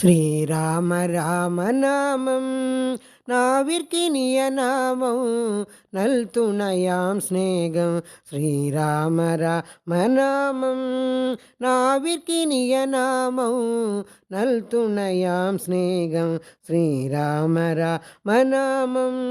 ஸ்ரீராம ராம நாமம் நாவிற்கினிய நாமம் நல் துணையாம் ஸ்நேகம் ஸ்ரீராம ராம நாமம் நாவிற்கினிய நாமம் நல் துணையாம் ஸ்நேகம் ஸ்ரீராம ராம நாமம்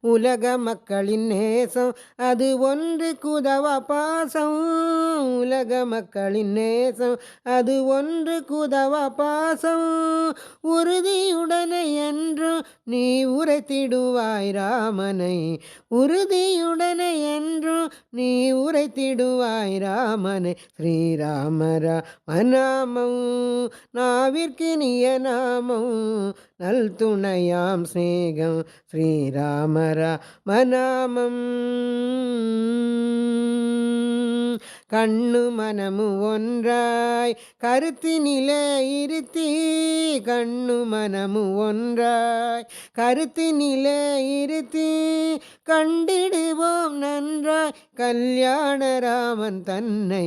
உலக மக்களின் நேசம். அது ஒன்று குதவ பாசம். உலக மக்களின் நேசம். அது ஒன்று குதவ பாசம். உறுதியுடனே நீ உரைத்திடுவாய் ராமனை. உறுதியுடனே என்றும் நீ உரைத்திடுவாய் ராமனை. ஸ்ரீராமரா ஸ்ரீராம நாவிற்கு நிய நாமம் நல் துணையாம் சேகம் ஸ்ரீராமரா மனாமம் கண்ணு மனமு ஒன்றாய் கருத்தினிலே இருத்தி கண்ணு மனமு ஒன்றாய். கருத்தினிலே இருத்தி கண்டிடுவோம் நன்றாய். கல்யாணராமன் தன்னை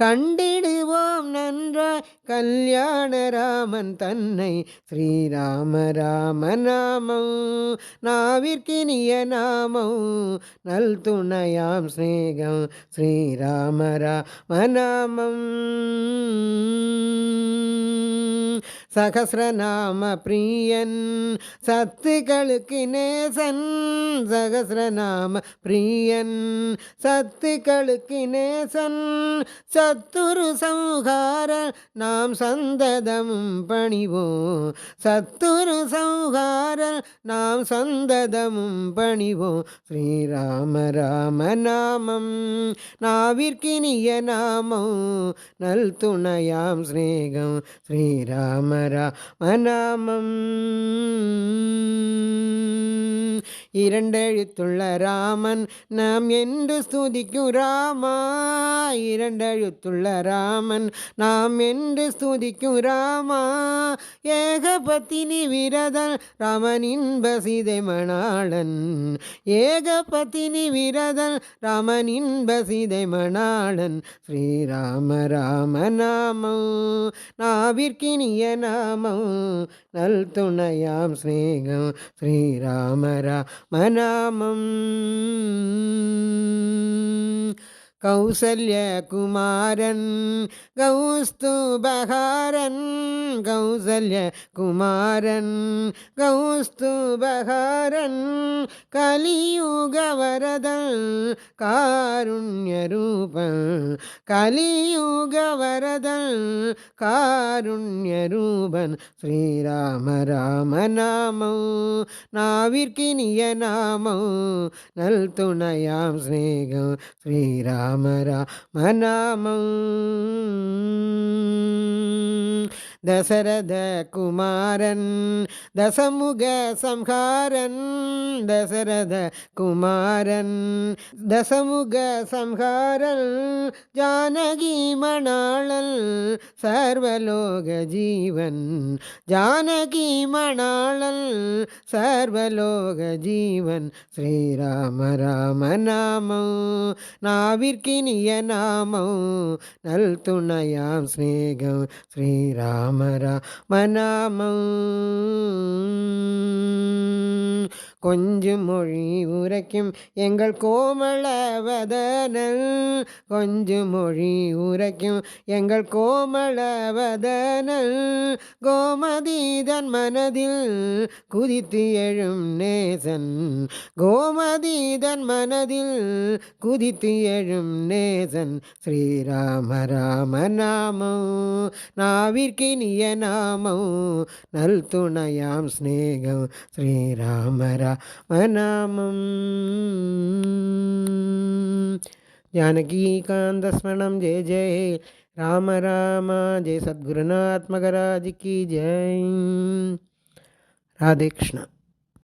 கண்டிடுவோம் நன்றாய். கல்யாணராமன் தன்னை ஸ்ரீராம ராம நாமம். நாவிற்கினிய நாமம். நல் துணையாம் ஸ்நேகம் ஸ்ரீராம ராம ராமநாமம் சகசிரநாம பிரியன். சத்துக்களுக்கு நேசன் சகசிரநாம பிரியன். சத்துக்களுக்கு நேசன் சத்துரு சௌகாரன் நாம் சந்ததம் பணிவோம். சத்துரு சௌகாரன் நாம் சந்ததம் பணிவோம். ஸ்ரீராம ராம நாமம் நாவிற்கினிய நாமம் நல் துணையாம் ஸ்நேகம் ஸ்ரீராம ராமநாமம் இரண்டெழுத்துள்ள ராமன் நாம் என்று ஸ்துதிக்கும் ராமா. இரண்டெழுத்துள்ள ராமன் நாம் என்று ஸ்துதிக்கும் ராமா. ஏகபத்தினி விரதன் ராமனின் பசிதை மணாளன். ஏகபத்தினி விரதன் ராமனின் பசிதை மணாளன். ஸ்ரீராம ராமநாமம். நாவிற்கினிய நாமம் நல் துணையாம் ஸ்நேகம் ஸ்ரீராம ராமநாமம் கௌசல்யகுமாரன் கௌஸ்துபகாரன் கௌசல்யகுமாரன் கௌஸ்துபகாரன் கலியுகவரதன் காருண்யரூபன் கலியுகவரதன் காருண்யரூபன் ஸ்ரீராம ராம நாமம் நாவிற்கினிய நாமம் நல் துணையாம் ஸ்நேகம் ஸ்ரீராம ദശരഥ കുമാരൻ ദശമുഖ സംഹാരൻ ദശരഥ കുമാരൻ ദശമുഖ സംഹാരൻ ജാനകി മണാളൽ സർവലോക ജീവൻ. ജാനകി മണാളൽ സർവലോക ജീവൻ. ശ്രീരാമ രാമ നാമം നാവിർക്കിനിയ നാമം നൽതുണയാം സ്നേഹം. ശ്രീരാമ துணையாம் ஸ்நேகம் ஸ்ரீராம ராமநாமம் கொஞ்சம் மொழி உரைக்கும் எங்கள் கோமளவதனல். கொஞ்சம் மொழி உரைக்கும் எங்கள் கோமளவதனல். கோமதீதன் மனதில் குதித்து எழும் நேசன். கோமதீதன் மனதில் குதித்து எழும் நேசன். ஸ்ரீராம ராம நாமம் நாவிற்கினிய நாமம் நல் துணையாம் ஸ்நேகம் ஸ்ரீராம ராம वनामं जानकीकान्तस्मरणं जय जय। राम राम जय सद्गुरुनाथ की जय। राधे कृष्ण